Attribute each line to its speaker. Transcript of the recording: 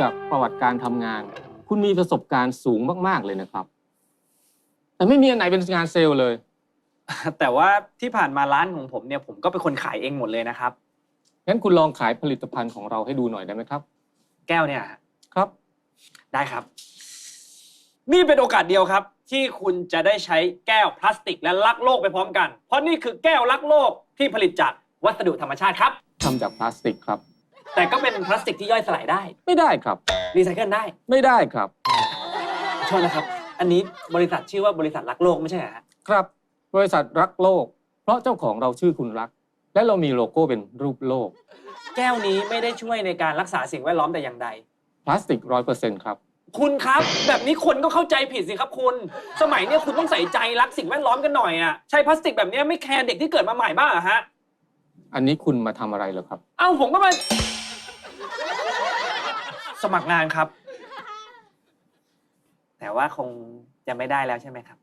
Speaker 1: จากประวัติการทำงาน คุณมีประสบการณ์สูงมาก ๆ เลยนะครับ แต่ไม่มีอันไหนเป็นงานเซลล์เลย
Speaker 2: แต่ว่าที่ผ่านมาร้านของผมเนี่ยผมก็เป็นคนขายเองหมดเลยนะครับ
Speaker 1: งั้นคุณลองขายผลิตภัณฑ์ของเราให้ดูหน่อยได้ไหมครับ
Speaker 2: แก้วเนี่ย
Speaker 1: ครับ
Speaker 2: ได้ครับ นี่เป็นโอกาสเดียวครับ ที่คุณจะได้ใช้แก้วพลาสติกและรักโลกไปพร้อมกัน เพราะนี่คือแก้วรักโลกที่ผลิตจากวัสดุธรรมชาติครับ
Speaker 1: ทำจากพลาสติกครับ
Speaker 2: แต่ก็เป็นพลาสติกที่ย่อยสลายได้
Speaker 1: ไม่ได้ครับ
Speaker 2: รีไซเคิลได้
Speaker 1: ไม่ได้ครับ
Speaker 2: โทษนะครับ อันนี้บริษัทชื่อว่าบริษัทรักโลกไม่ใช่เหรอฮะ
Speaker 1: ครับ บริษัทรักโลก เพราะเจ้าของเราชื่อคุณรัก และเรามีโลโก้เป็นรูปโลก
Speaker 2: แก้วนี้ไม่ได้ช่วยในการรักษาสิ่งแวดล้อมแต่อย่างใด
Speaker 1: พลาสติกร้อยเปอร์เซ็นต์ครับ
Speaker 2: คุณครับ แบบนี้คนก็เข้าใจผิดสิครับคุณ สมัยเนี้ยคุณต้องใส่ใจรักสิ่งแวดล้อมกันหน่อยอะใช้พลาสติกแบบเนี้ยไม่แคร์เด็กที่เกิดมาใหม่บ้างเหรอฮะ
Speaker 1: อันนี้คุณมาทำอะไรเหรอครับ
Speaker 2: เอ้าผมก็มา สมัครงานครับ แต่ว่าคงจะไม่ได้แล้วใช่ไหมครับ